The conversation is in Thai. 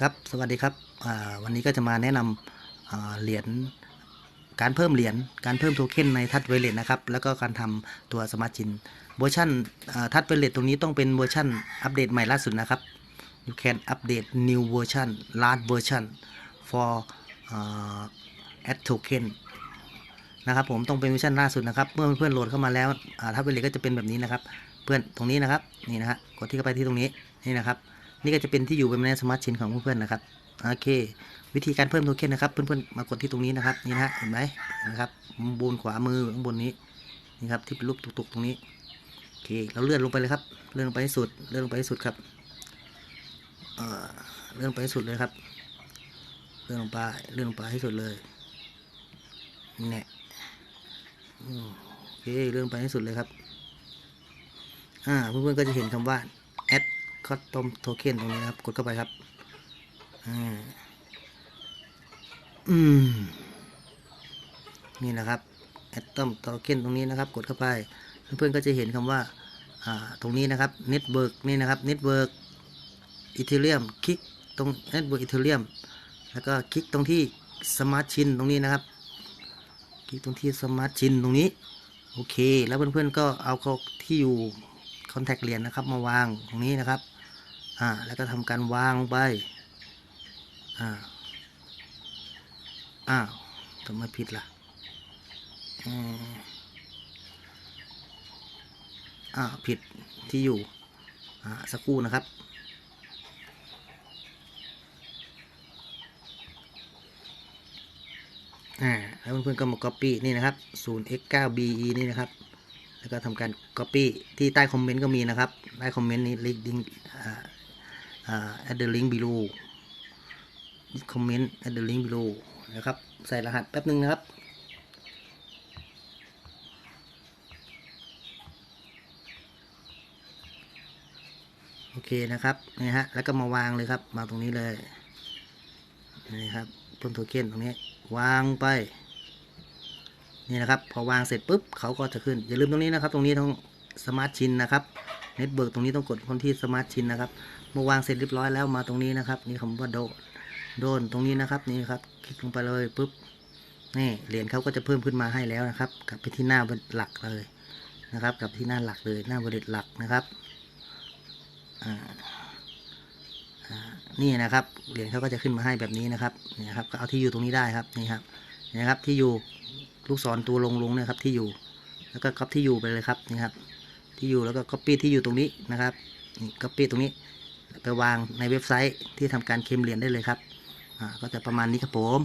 ครับสวัสดีครับวันนี้ก็จะมาแนะนำอ่าเหรียญการเพิ่มเหรียญการเพิ่มโทเค็นในทัชเวเลตนะครับแล้วก็การทำตัวสมาร์ทจินเวอร์ชันทัชเวเลตตรงนี้ต้องเป็นเวอร์ชันอัปเดตใหม่ล่าสุดนะครับ you can update new version last version for uh, add token นะครับผมต้องเป็นเวอร์ชันล่าสุดนะครับเมื่อเพื่อนโหลดเข้ามาแล้วทัชเวเลตก็จะเป็นแบบนี้นะครับ เพื่อนตรงนี้นะครับนี่นะฮะกดที่เข้าไปที่ตรงนี้นี่นะครับ นี่ก็จะเป็นที่อยู่เป็นในสมาร์ทชินของเพื่อนๆนะครับโอเค วิธีการเพิ่มโทเค็นนะครับ เพื่อนๆมากดที่ตรงนี้นะครับนี่นะเห็นไหมนะครับบนขวามือข้างบนนี้นี่ครับที่เป็นรูปตุกๆตรงนี้โอเคเราเลื่อนลงไปเลยครับเลื่อนลงไปให้สุดเลื่อนลงไปให้สุดครับเอ่อเลื่อนลงไปให้สุดเลยครับเลื่อนลงไปเลื่อนลงไปให้สุดเลยเนี่ยโอเคเลื่อนไปให้สุดเลยครับอ่าเพื่อนๆก็จะเห็นคำว่า add custom token ตรงนี้นะครับ กดเข้าไปครับอืมนี่นะครับ atom token ตรงนี้นะครับ กดเข้าไป เพื่อนๆก็จะเห็นคำว่าอ่าตรงนี้นะครับ network นี่นะครับ network ethereum คลิกตรง network ethereum แล้วก็คลิกตรงที่ smart chain ตรงนี้นะครับ คลิกตรงที่ smart chain ตรงนี้ โอเค แล้วเพื่อนๆก็เอาเขาที่อยู่ contact เหรียญนะครับ มาวางตรงนี้นะครับ อ่าแล้วก็ทำการวางลงไปอ่าอ้าวทำไมผิดล่ะอืมอ้าผิดที่อยู่อ่าสักครู่นะครับอ่าแล้วเพื่อนๆก็มา copy นี่นะครับ 0x9be นี่นะครับ แล้วก็ทำการ copy ที่ใต้คอมเมนต์ก็มีนะครับ ใต้คอมเมนต์นี้ link link อ่าอ่า add the link below คอมเมนต์ add the link below นะครับ ใส่รหัสแป๊บหนึ่งนะครับโอเคนะครับนี่ฮะแล้วก็มาวางเลยครับ มาตรงนี้เลยนี่ครับต้นโทเค็นตรงนี้วางไปนี่นะครับ พอวางเสร็จปุ๊บเขาก็จะขึ้น อย่าลืมตรงนี้นะครับ ตรงนี้ต้องสมาร์ทชินนะครับ เน็ตเบิร์กตรงนี้ต้องกดคนที่สมาร์ทชินนะครับเมื่อวางเสร็จเรียบร้อยแล้วมาตรงนี้นะครับ นี่คำว่าโดนโดนตรงนี้นะครับนี่ครับ คลิกลงไปเลยปุ๊บนี่เหรียญเขาก็จะเพิ่มขึ้นมาให้แล้วนะครับกลับไปที่หน้าหลักเลยนะครับกลับที่หน้าหลักเลยหน้าบริษัทหลักนะครับนี่นะครับเหรียญเขาก็จะขึ้นมาให้แบบนี้นะครับนี่ครับก็เอาที่อยู่ตรงนี้ได้ครับนี่ครับนี่ครับที่อยู่ลูกศรตัวลงลงเนี่ยครับที่อยู่ แล้วก็ก๊อปที่อยู่ไปเลยครับนี่ครับ ที่อยู่แล้วก็ Copy ที่อยู่ตรงนี้นะครับนี่ Copy ตรงนี้ไปวางในเว็บไซต์ที่ทำการเคลมเหรียญได้เลยครับอ่าก็จะประมาณนี้ครับผม